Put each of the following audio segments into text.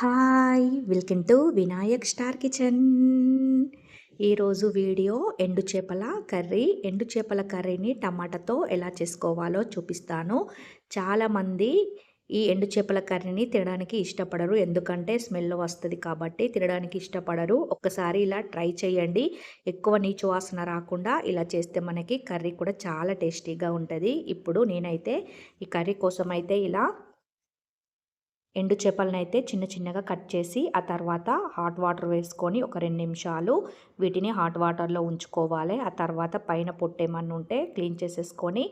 Hi welcome to Vinayak star kitchen. ఈరోజు video ఎండు చేపల కర్రీ. ఎండు చేపల కర్రీని టమాటాతో ఎలా చేసుకోవాలో చూపిస్తాను. చాలామంది ఈ ఎండు చేపల కర్రీని తినడానికి ఇష్టపడరు. ఎందుకంటే స్మెల్ వస్తుంది కాబట్టి తినడానికి ఇష్టపడరు. ఒక్కసారి ఇలా ట్రై చేయండి. ఎక్కువ నీచు వాసన రాకుండా ఇలా చేస్తే మనకి కర్రీ కూడా చాలా టేస్టీగా ఉంటుంది. ఇప్పుడు నేనైతే ఈ కర్రీ కోసం అయితే ఇలా ఎండు చేపలనైతే చిన్న చిన్నగా కట్ చేసి ఆ తర్వాత హాట్ వాటర్ వేసుకొని ఒక రెండు నిమిషాలు వీటిని హాట్ వాటర్లో ఉంచుకోవాలి. ఆ తర్వాత పైన పొట్టేమన్నా ఉంటే క్లీన్ చేసేసుకొని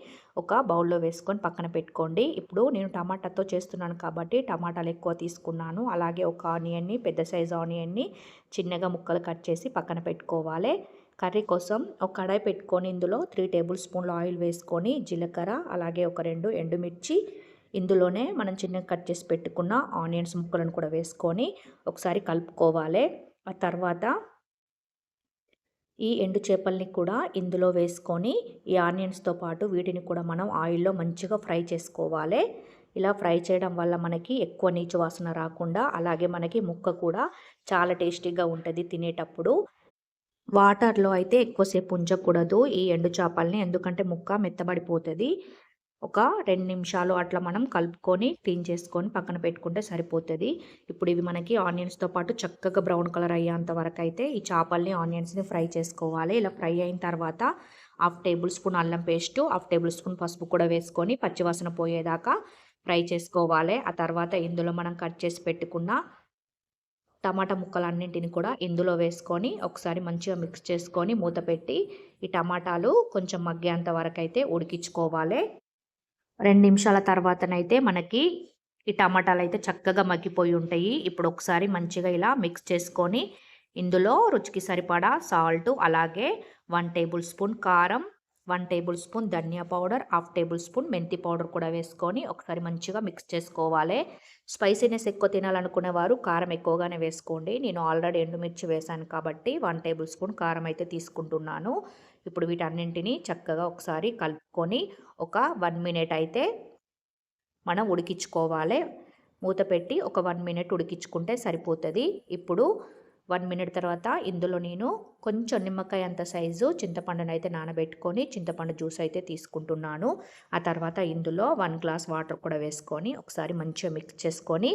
ఒక బౌల్లో వేసుకొని పక్కన పెట్టుకోండి. ఇప్పుడు నేను టమాటాతో చేస్తున్నాను కాబట్టి టమాటాలు ఎక్కువ తీసుకున్నాను. అలాగే ఒక ఆనియన్ని పెద్ద సైజు ఆనియన్ని చిన్నగా ముక్కలు కట్ చేసి పక్కన పెట్టుకోవాలి. కర్రీ కోసం ఒక కడాయి పెట్టుకొని ఇందులో త్రీ టేబుల్ స్పూన్లు ఆయిల్ వేసుకొని జీలకర్ర అలాగే ఒక రెండు ఎండుమిర్చి ఇందులోనే మనం చిన్నగా కట్ చేసి పెట్టుకున్న ఆనియన్స్ ముక్కలను కూడా వేసుకొని ఒకసారి కలుపుకోవాలి. ఆ తర్వాత ఈ ఎండు చేపల్ని కూడా ఇందులో వేసుకొని ఈ ఆనియన్స్తో పాటు వీటిని కూడా మనం ఆయిల్లో మంచిగా ఫ్రై చేసుకోవాలి. ఇలా ఫ్రై చేయడం వల్ల మనకి ఎక్కువ నీచు వాసన రాకుండా అలాగే మనకి ముక్క కూడా చాలా టేస్టీగా ఉంటుంది తినేటప్పుడు. వాటర్లో అయితే ఎక్కువసేపు ఉంచకూడదు ఈ ఎండు చేపల్ని ఎందుకంటే ముక్క మెత్తబడిపోతుంది. ఒక రెండు నిమిషాలు అట్లా మనం కలుపుకొని క్లీన్ చేసుకొని పక్కన పెట్టుకుంటే సరిపోతుంది. ఇప్పుడు ఇవి మనకి ఆనియన్స్తో పాటు చక్కగా బ్రౌన్ కలర్ అయ్యేంత వరకు అయితే ఈ చేపల్ని ఆనియన్స్ని ఫ్రై చేసుకోవాలి. ఇలా ఫ్రై అయిన తర్వాత హాఫ్ టేబుల్ స్పూన్ అల్లం పేస్టు హాఫ్ టేబుల్ స్పూన్ పసుపు కూడా వేసుకొని పచ్చివాసన పోయేదాకా ఫ్రై చేసుకోవాలి. ఆ తర్వాత ఇందులో మనం కట్ చేసి పెట్టుకున్న టమాటా ముక్కలన్నింటిని కూడా ఇందులో వేసుకొని ఒకసారి మంచిగా మిక్స్ చేసుకొని మూత పెట్టి ఈ టమాటాలు కొంచెం మగ్గేంత వరకు అయితే ఉడికించుకోవాలి. రెండు నిమిషాల తర్వాతనైతే మనకి ఈ టమాటాలు అయితే చక్కగా మగ్గిపోయి ఉంటాయి. ఇప్పుడు ఒకసారి మంచిగా ఇలా మిక్స్ చేసుకొని ఇందులో రుచికి సరిపడా సాల్ట్ అలాగే వన్ టేబుల్ స్పూన్ కారం వన్ టేబుల్ స్పూన్ ధనియా పౌడర్ హాఫ్ టేబుల్ స్పూన్ మెంతి పౌడర్ కూడా వేసుకొని ఒకసారి మంచిగా మిక్స్ చేసుకోవాలి. స్పైసీనెస్ ఎక్కువ తినాలనుకునే వారు కారం ఎక్కువగానే వేసుకోండి. నేను ఆల్రెడీ ఎండుమిర్చి వేశాను కాబట్టి వన్ టేబుల్ స్పూన్ కారం అయితే తీసుకుంటున్నాను. ఇప్పుడు వీటన్నింటినీ చక్కగా ఒకసారి కలుపుకొని ఒక వన్ మినిట్ అయితే మనం ఉడికించుకోవాలి. మూత పెట్టి ఒక వన్ మినిట్ ఉడికించుకుంటే సరిపోతుంది. ఇప్పుడు వన్ మినిట్ తర్వాత ఇందులో నేను కొంచెం నిమ్మకాయ అంత సైజు చింతపండును అయితే నానబెట్టుకొని చింతపండు జ్యూస్ అయితే తీసుకుంటున్నాను. ఆ తర్వాత ఇందులో వన్ గ్లాస్ వాటర్ కూడా వేసుకొని ఒకసారి మంచిగా మిక్స్ చేసుకొని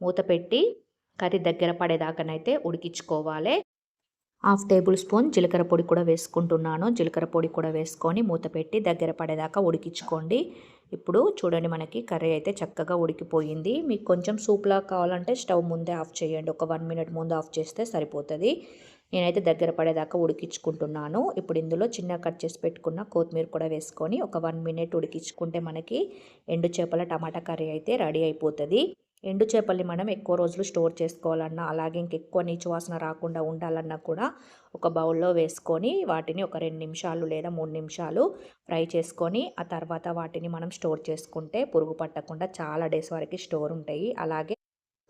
మూత పెట్టి కర్రీ దగ్గర పడేదాకానైతే ఉడికించుకోవాలి. హాఫ్ టేబుల్ స్పూన్ జీలకర్ర పొడి కూడా వేసుకుంటున్నాను. జీలకర్ర పొడి కూడా వేసుకొని మూత పెట్టి దగ్గర పడేదాకా ఉడికించుకోండి. ఇప్పుడు చూడండి మనకి కర్రీ అయితే చక్కగా ఉడికిపోయింది. మీకు కొంచెం సూప్లా కావాలంటే స్టవ్ ముందే ఆఫ్ చేయండి. ఒక వన్ మినిట్ ముందు ఆఫ్ చేస్తే సరిపోతుంది. నేనైతే దగ్గర పడేదాకా ఉడికించుకుంటున్నాను. ఇప్పుడు ఇందులో చిన్న కట్ చేసి పెట్టుకున్న కొత్తిమీర కూడా వేసుకొని ఒక వన్ మినిట్ ఉడికించుకుంటే మనకి ఎండు చేపల టమాటా కర్రీ అయితే రెడీ అయిపోతుంది. ఎండు చేపల్ని మనం ఎక్కువ రోజులు స్టోర్ చేసుకోవాలన్నా అలాగే ఇంకెక్కువ నీచు వాసన రాకుండా ఉండాలన్నా కూడా ఒక బౌల్లో వేసుకొని వాటిని ఒక రెండు నిమిషాలు లేదా మూడు నిమిషాలు ఫ్రై చేసుకొని ఆ తర్వాత వాటిని మనం స్టోర్ చేసుకుంటే పురుగు పట్టకుండా చాలా డేస్ వరకు స్టోర్ ఉంటాయి. అలాగే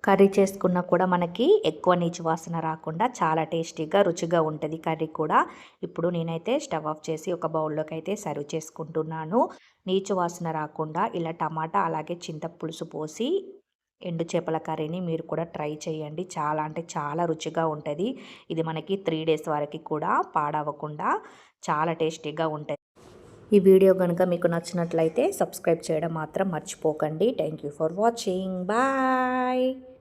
కర్రీ చేసుకున్నా కూడా మనకి ఎక్కువ నీచు వాసన రాకుండా చాలా టేస్టీగా రుచిగా ఉంటుంది కర్రీ కూడా. ఇప్పుడు నేనైతే స్టవ్ ఆఫ్ చేసి ఒక బౌల్లోకి అయితే సర్వ్ చేసుకుంటున్నాను. నీచు వాసన రాకుండా ఇలా టమాటా అలాగే చింత పులుసు పోసి ఎండు చేపల కర్రీని మీరు కూడా ట్రై చేయండి. చాలా అంటే చాలా రుచిగా ఉంటుంది. ఇది మనకి త్రీ డేస్ వరకు కూడా పాడవకుండా చాలా టేస్టీగా ఉంటుంది. ఈ వీడియో కనుక మీకు నచ్చినట్లయితే సబ్స్క్రైబ్ చేయడం మాత్రం మర్చిపోకండి. Thank you for watching. Bye.